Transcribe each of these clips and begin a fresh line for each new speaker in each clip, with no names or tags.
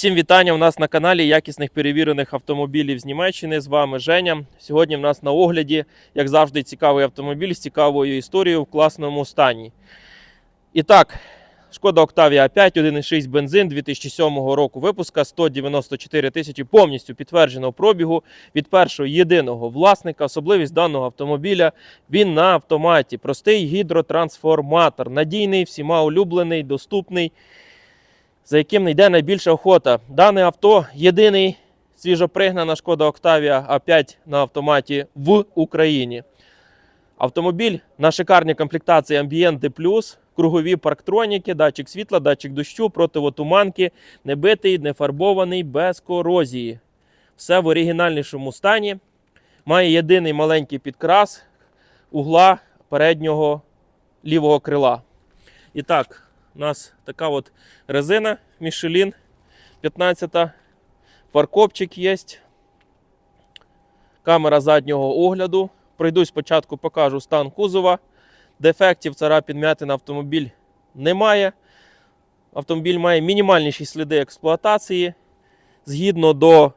Всім вітання у нас на каналі якісних перевірених автомобілів з Німеччини. З вами Женя. Сьогодні в нас на огляді, як завжди, цікавий автомобіль з цікавою історією в класному стані. І так, шкода Octavia 5, 1,6 бензин 2007 року випуска, 194 тисячі повністю підтвердженого пробігу від першого єдиного власника. Особливість даного автомобіля він на автоматі. Простий гідротрансформатор, надійний, всіма улюблений, доступний за яким йде найбільша охота. Дане авто єдиний свіжопригнана шкода Octavia A5 на автоматі в Україні. Автомобіль на шикарній комплектації Ambient D+, кругові парктроніки, датчик світла, датчик дощу, противотуманки, не битий, не фарбований, без корозії. Все в оригінальнішому стані. Має єдиний маленький підкрас угла переднього лівого крила. І так, у нас така от резина Michelin 15. Фаркопчик є. Камера заднього огляду. Пройду спочатку, покажу стан кузова. Дефектів царапін на автомобіль немає. Автомобіль має мінімальніші сліди експлуатації згідно до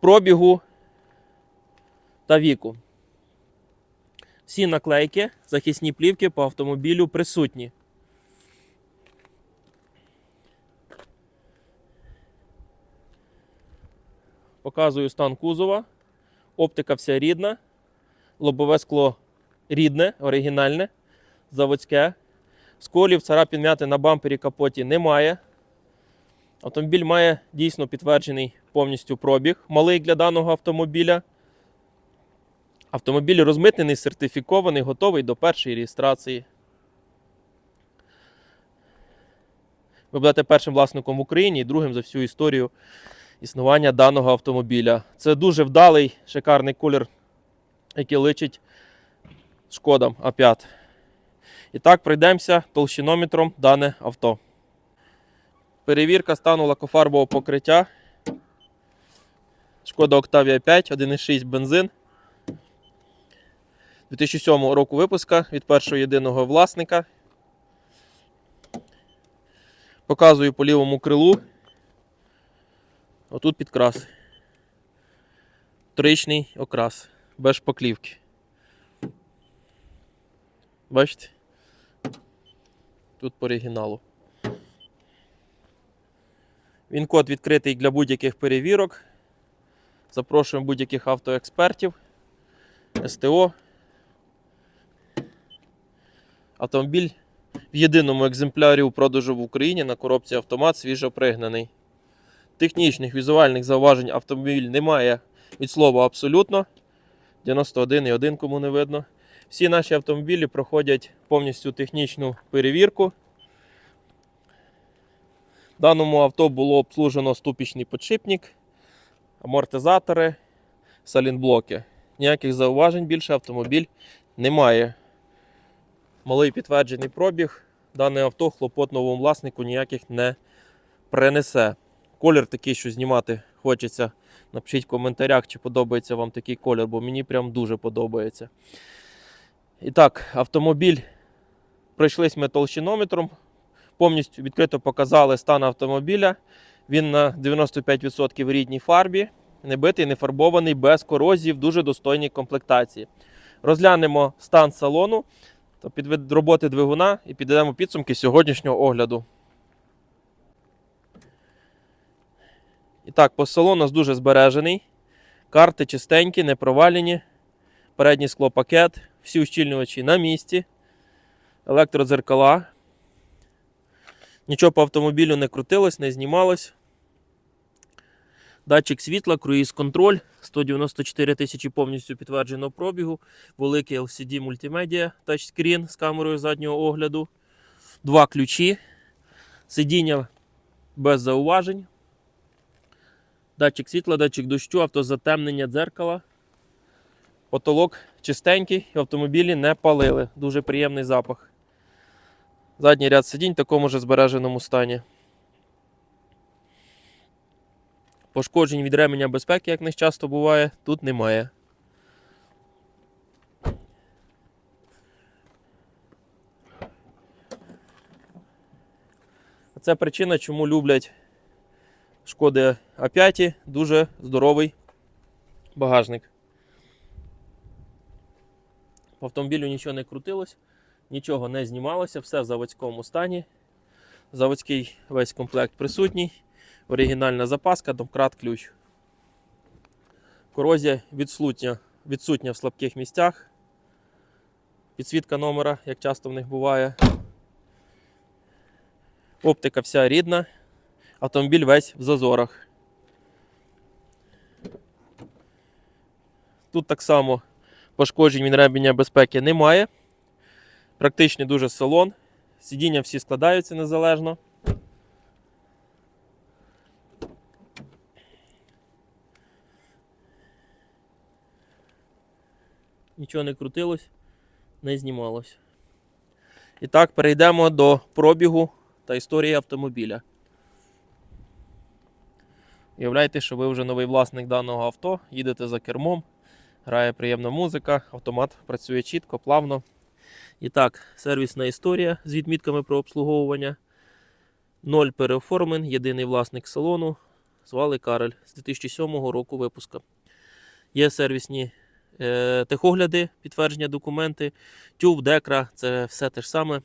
пробігу та віку. Всі наклейки, захисні плівки по автомобілю присутні. Показую стан кузова. Оптика вся рідна. Лобове скло рідне, оригінальне, заводське. Сколів, царапін м'яти на бампері капоті немає. Автомобіль має дійсно підтверджений повністю пробіг, малий для даного автомобіля. Автомобіль розмитнений, сертифікований, готовий до першої реєстрації. Ви будете першим власником в Україні і другим за всю історію існування даного автомобіля. Це дуже вдалий, шикарний колір, який личить шкодам А5. І так, пройдемося толщинометром дане авто. Перевірка стану лакофарбового покриття. Шкода Octavia 5, 1,6 бензин. 2007 року випуска від першого єдиного власника. Показую по лівому крилу. Отут підкрас. Тричний окрас. Без шпаклівки. Бачите? Тут по оригіналу. Він код відкритий для будь-яких перевірок. Запрошуємо будь-яких автоекспертів. СТО. Автомобіль в єдиному екземплярі у продажу в Україні на коробці автомат свіжо пригнаний. Технічних візуальних зауважень автомобіль немає від слова абсолютно. 91,1 кому не видно. Всі наші автомобілі проходять повністю технічну перевірку. Даному авто було обслужено ступічний підшипник, амортизатори, салінблоки. Ніяких зауважень більше автомобіль немає. Малий підтверджений пробіг. Дане авто хлопот новому власнику ніяких не принесе. Колір такий, що знімати хочеться. Напишіть в коментарях, чи подобається вам такий колір, бо мені прям дуже подобається. І так, автомобіль пройшлись ми толщинометром. Повністю відкрито показали стан автомобіля. Він на 95% в рідній фарбі, не битий, не фарбований, без корозії, в дуже достойній комплектації. Розглянемо стан салону та під роботи двигуна і підведемо підсумки сьогоднішнього огляду. І так, по салону у нас дуже збережений. Карти чистенькі, не провалені. Передній склопакет, всі ущільнювачі на місці. Електродзеркала. Нічого по автомобілю не крутилось, не знімалось. Датчик світла, круїз контроль, 194 тисячі повністю підтвердженого пробігу, великий LCD мультимедіа тачскрін з камерою заднього огляду, два ключі, сидіння без зауважень, датчик світла, датчик дощу, автозатемнення дзеркала. Потолок чистенький, автомобілі не палили. Дуже приємний запах. Задній ряд сидінь в такому ж збереженому стані. Пошкоджень від ременя безпеки, як не часто буває, тут немає. Це причина, чому люблять Шкоди А5, дуже здоровий багажник. По автомобілю нічого не крутилось, нічого не знімалося, все в заводському стані. Заводський весь комплект присутній. Оригінальна запаска, домкрат ключ. Корозія відсутня, відсутня в слабких місцях. Підсвітка номера, як часто в них буває. Оптика вся рідна. Автомобіль весь в зазорах. Тут так само пошкоджень від реміння безпеки немає. Практичний дуже салон. Сидіння всі складаються незалежно. Нічого не крутилось, не знімалось. І так, перейдемо до пробігу та історії автомобіля. Уявляйте, що ви вже новий власник даного авто, їдете за кермом, грає приємна музика, автомат працює чітко, плавно. І так, сервісна історія з відмітками про обслуговування. Ноль переоформлень, єдиний власник салону. Звали Карель з 2007 року випуска. Є сервісні е, техогляди, підтвердження документи, тюб, декра це все те ж саме.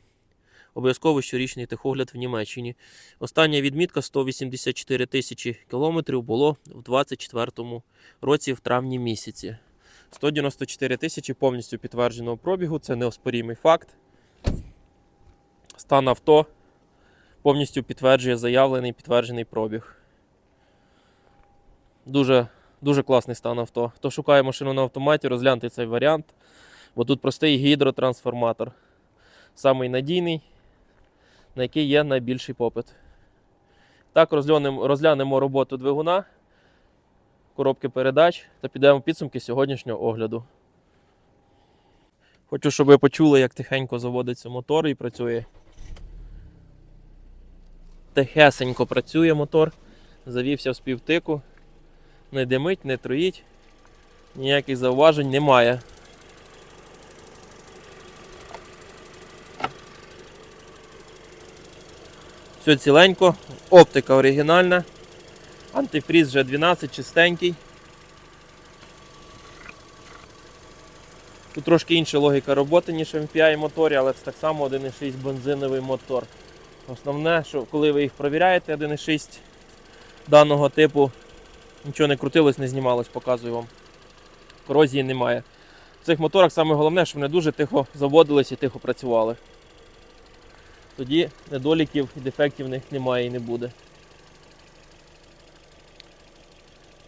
Обов'язково щорічний техогляд в Німеччині. Остання відмітка 184 тисячі кілометрів було в 2024 році, в травні місяці. 194 тисячі повністю підтвердженого пробігу, це неоспорімий факт. Стан авто повністю підтверджує заявлений підтверджений пробіг. Дуже, дуже класний стан авто. Хто шукає машину на автоматі, розгляньте цей варіант, бо тут простий гідротрансформатор. Самий надійний, на який є найбільший попит. Так, розглянемо, роботу двигуна, коробки передач та підемо підсумки сьогоднішнього огляду. Хочу, щоб ви почули, як тихенько заводиться мотор і працює. Тихесенько працює мотор, завівся в співтику, не димить, не троїть, ніяких зауважень немає. Все ціленько, оптика оригінальна, антифріз вже 12, чистенький. Тут трошки інша логіка роботи, ніж в MPI моторі, але це так само 1,6 бензиновий мотор. Основне, що коли ви їх провіряєте, 1,6 даного типу, нічого не крутилось, не знімалось, показую вам. Корозії немає. В цих моторах саме головне, що вони дуже тихо заводились і тихо працювали. Тоді недоліків і дефектів в них немає і не буде.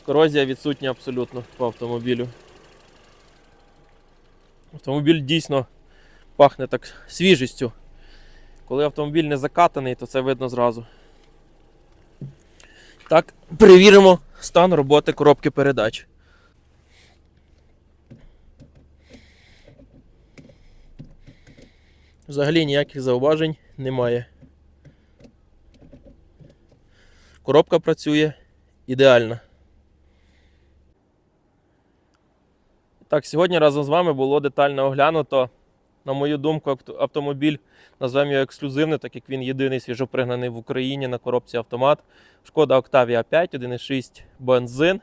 Корозія відсутня абсолютно по автомобілю. Автомобіль дійсно пахне так свіжістю. Коли автомобіль не закатаний, то це видно зразу. Так, перевіримо стан роботи коробки передач. Взагалі ніяких зауважень немає. Коробка працює ідеально. Так, сьогодні разом з вами було детально оглянуто. На мою думку, автомобіль назвемо його ексклюзивний, так як він єдиний свіжопригнаний в Україні на коробці автомат. Шкода Octavia 5, 1,6 бензин.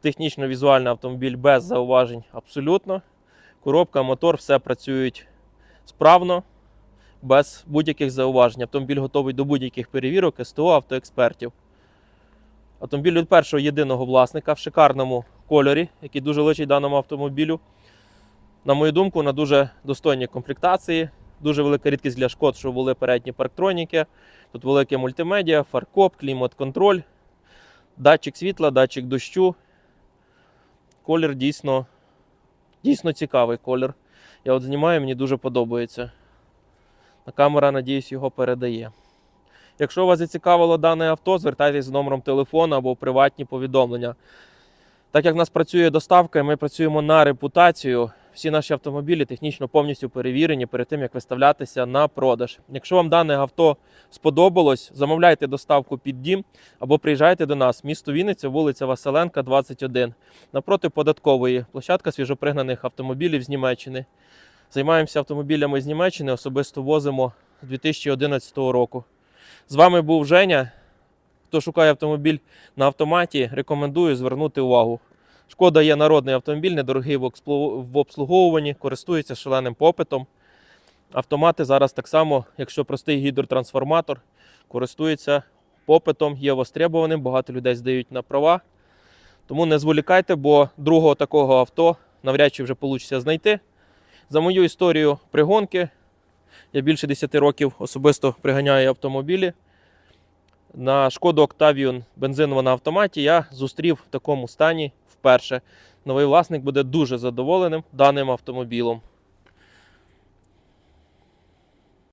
Технічно-візуальний автомобіль без зауважень абсолютно. Коробка, мотор, все працюють справно, без будь-яких зауважень. Автомобіль готовий до будь-яких перевірок СТО автоекспертів. Автомобіль від першого єдиного власника в шикарному кольорі, який дуже личить даному автомобілю. На мою думку, на дуже достойній комплектації. Дуже велика рідкість для шкод, що були передні парктроніки. Тут велике мультимедіа, фаркоп, клімат-контроль, датчик світла, датчик дощу. Колір дійсно, дійсно цікавий колір. Я от знімаю, мені дуже подобається. Камера, надіюсь, його передає. Якщо вас зацікавило дане авто, звертайтеся з номером телефону або приватні повідомлення. Так як в нас працює доставка, і ми працюємо на репутацію. Всі наші автомобілі технічно повністю перевірені перед тим, як виставлятися на продаж. Якщо вам дане авто сподобалось, замовляйте доставку під дім або приїжджайте до нас. Місто Вінниця, вулиця Василенка, 21. Напроти податкової площадка свіжопригнаних автомобілів з Німеччини. Займаємося автомобілями з Німеччини, особисто возимо з 2011 року. З вами був Женя. Хто шукає автомобіль на автоматі, рекомендую звернути увагу. Шкода є народний автомобіль, недорогий в обслуговуванні, користується шаленим попитом. Автомати зараз так само, якщо простий гідротрансформатор, користується попитом, є востребованим, багато людей здають на права. Тому не зволікайте, бо другого такого авто навряд чи вже вийде знайти. За мою історію пригонки, я більше 10 років особисто приганяю автомобілі. На шкоду Octavian бензинова на автоматі я зустрів в такому стані вперше. Новий власник буде дуже задоволеним даним автомобілем.